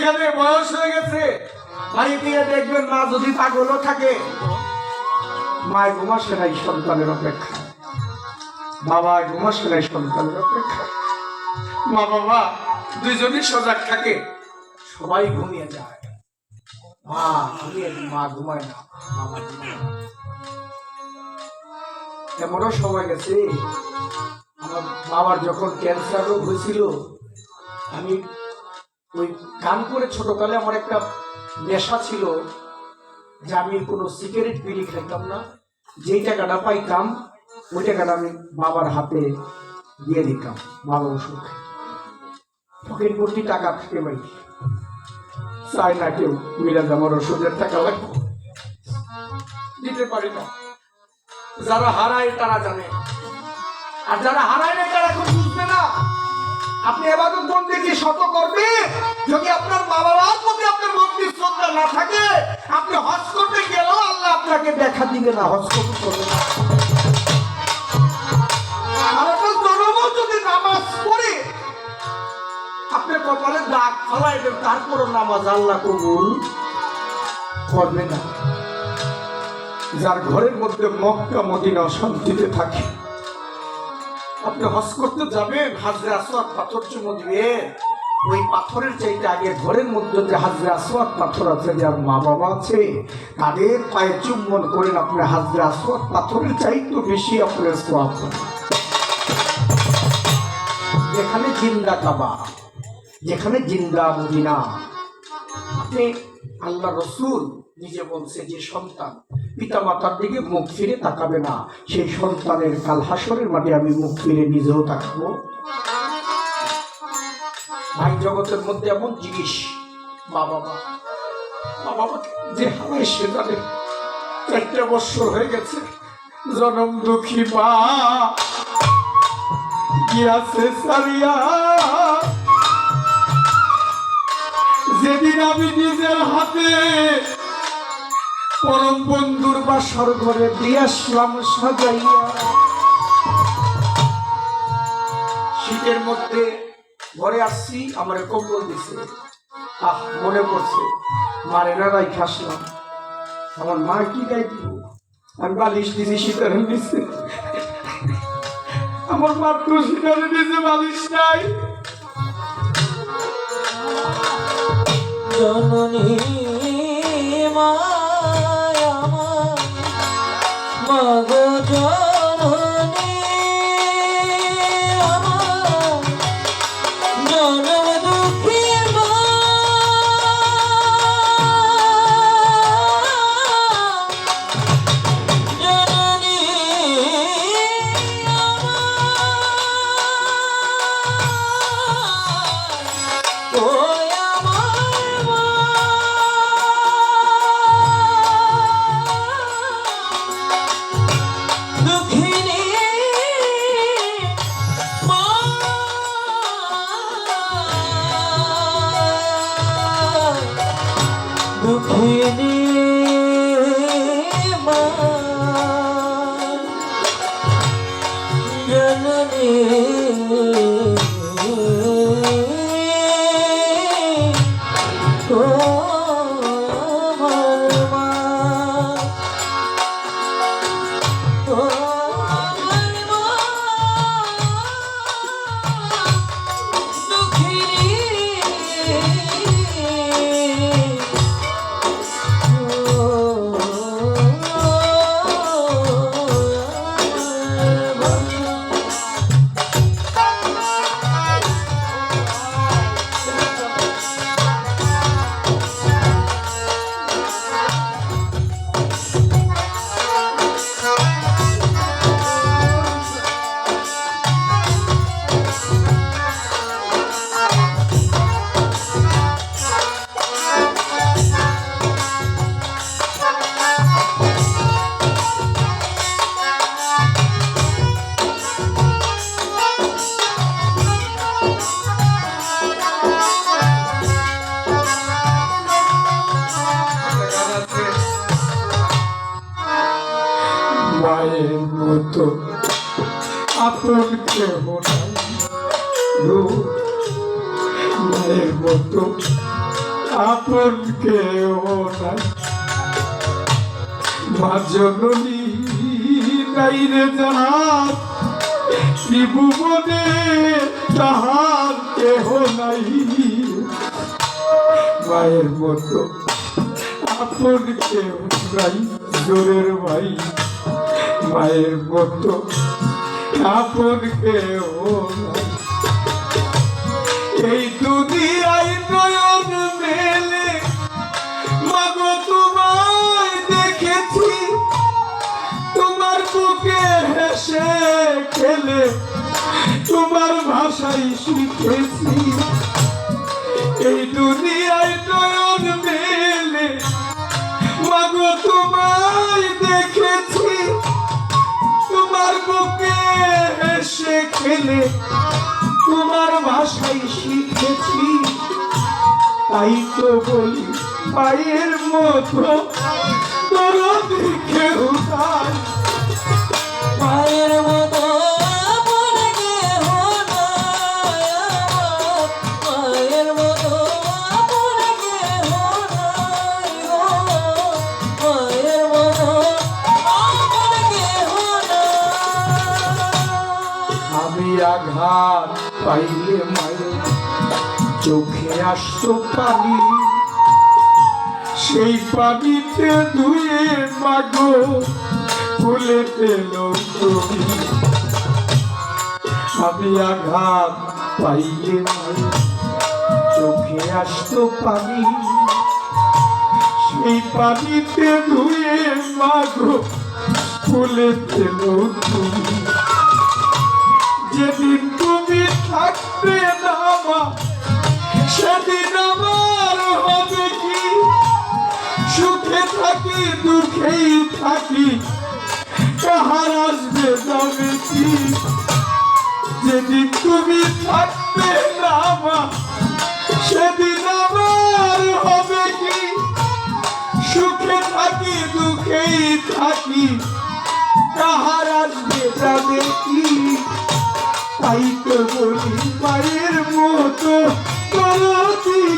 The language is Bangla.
এখানে বয়স হয়ে গেছে। বাড়ি দিয়ে দেখবেন মা যদি পাগলও থাকে মায় ঘুমাসে নাই সন্তানের অপেক্ষা। বাবা ঘুমাসে নাই সন্তানের অপেক্ষা। মা, বাবা, দুইজনই সজাগ থাকে। সবাই ঘুমিয়ে যায়। মা, ঘুমিয়ে মা ঘুমায় না, বাবা ঘুমায় না। এমনও সময় গেছে, আমার বাবার যখন ক্যান্সার রোগ হয়েছিল, আমি ওই গান করে ছোটকালে আমার একটা নেশা ছিল যে আমি কোনো সিগারেট বিড়ি খাইতাম না। যেই টাকাটা পাইতাম, ওই টাকাটা আমি বাবার হাতে দিয়ে দিতাম বাবা ওষুধ পকেট ভর্তি টাকা থাকে ভাই। চাই না কেউ, মিলে আমার ওষুধের টাকা লাগবে। দিতে পারি না। যারা হারায় তারা জানে। আর যারা হারায় না তারা আপনি শত করবে যদি আপনার মা বাবার প্রতি আপনার মন্দির শ্রদ্ধা না থাকে, আপনি হজ করতে গেলেও আল্লাহ আপনাকে দেখা দিবে না, হজ করতে যার ঘরের মধ্যে মক্কা, মদিনা শান্তিতে থাকে। আপনি হজ করতে যাবেন, হাজরে আসওয়াদ পাথর চুমো দিবে ওই পাথরের চাইতে আগে ঘরের মধ্যে যে হাজরে আসওয়াদ পাথর আছে, যার মা বাবা আছে, তাদের পায়ে চুম্বন করেন আপনি হাজরে আসওয়াদ পাথরের চাইতে বেশি আপনার সোয়াব যেখানে জিন্দা কাবা, যেখানে জিন্দা মদিনা। আপনি আল্লাহ রসুল নিজে বলছে যে সন্তান পিতা মাতার দিকে মুখ ফিরে তাকাবে না। সেই সন্তানের কাল হাসরের মাঠে আমি মুখ ফিরে নিজেও তাকাবো। ভাই, জগতের মধ্যে এমন জিনিস, মা বাবা, মা যে সে জানে বছর হয়ে গেছে, জনম দুঃখী মা। গিয়াছে সারিয়া? যেদিন আমি নিজের হাতে পরম বন্ধুর বাসর ঘরে দিয়ে আসলাম সাজাইয়া। শীতের মধ্যে ঘরে আসছি, আমার কম্বল দিছে। আহ, মনে পড়ছে, মারে না রাই খাসলাম আমার মা কি গাই দিব আমি বালিশ দিছি শীতের দিছে আমার মা তো শীতের দিছে, বালিশ নাই। জননী মায় আমার। মাগো দুঃখিনী মা জননী ও আপন কেহ মায়ের মতো আপন কেউ নাই। মা জননী নাই রে যাহার ত্রিভুবনে তাহার কেহ নাই। মায়ের মতো আপন কেউ নাই, জোরের ভাই। মায়ের মতো আপন কেউ এই দুনিয়ায় নয়ন মেলে। মাগো, তোমায় দেখেছি। তোমার বুকে হেসে খেলে। তোমার ভাষাই শিখেছি। হেসে খেলে তোমার ভাষাই শিখেছি। তাই তো বলি পায়ের মতো। তোর আঘাত পাইলে মায়ের চোখে আসতো পানি, সেই পানিতে ধুয়ে মাগো ফুলে পেল আমি আঘাত পাইলে মায়ের চোখে আসতো পানি, সেই পানিতে ধুয়ে মাগো ফুলে পেল তুমি। যেদিন তুমি থাকবে না মা, সেদিন আমার হবে কি? সুখে থাকি, দুঃখেই থাকি, কাহার আসবে যাবে কি? যেদিন তুমি থাকবে না মা, সেদিন আমার হবে কি? সুখে থাকি, দুঃখেই থাকি, কাহার আসবে যাবে কি? তাই তো বলি মায়ের মতো করতি